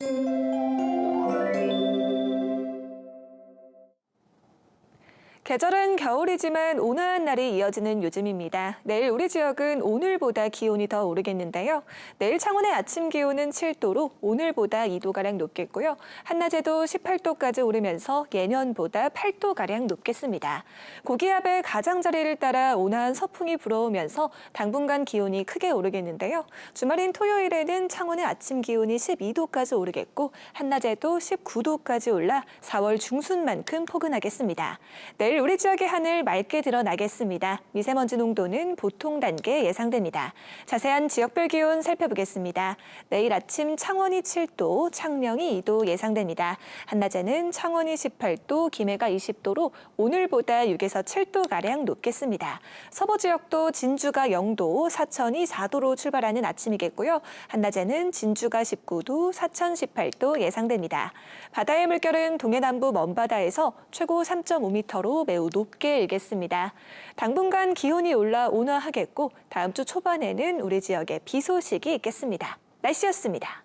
Música 계절은 겨울이지만 온화한 날이 이어지는 요즘입니다. 내일 우리 지역은 오늘보다 기온이 더 오르겠는데요. 내일 창원의 아침 기온은 7도로 오늘보다 2도가량 높겠고요. 한낮에도 18도까지 오르면서 예년보다 8도가량 높겠습니다. 고기압의 가장자리를 따라 온화한 서풍이 불어오면서 당분간 기온이 크게 오르겠는데요. 주말인 토요일에는 창원의 아침 기온이 12도까지 오르겠고 한낮에도 19도까지 올라 4월 중순만큼 포근하겠습니다. 내일 우리 지역의 하늘 맑게 드러나겠습니다. 미세먼지 농도는 보통 단계 예상됩니다. 자세한 지역별 기온 살펴보겠습니다. 내일 아침 창원이 7도, 창녕이 2도 예상됩니다. 한낮에는 창원이 18도, 김해가 20도로 오늘보다 6에서 7도가량 높겠습니다. 서부 지역도 진주가 0도, 사천이 4도로 출발하는 아침이겠고요. 한낮에는 진주가 19도, 사천 18도 예상됩니다. 바다의 물결은 동해남부 먼바다에서 최고 3.5m로 매우 높게 일겠습니다. 당분간 기온이 올라 온화하겠고 다음 주 초반에는 우리 지역에 비 소식이 있겠습니다. 날씨였습니다.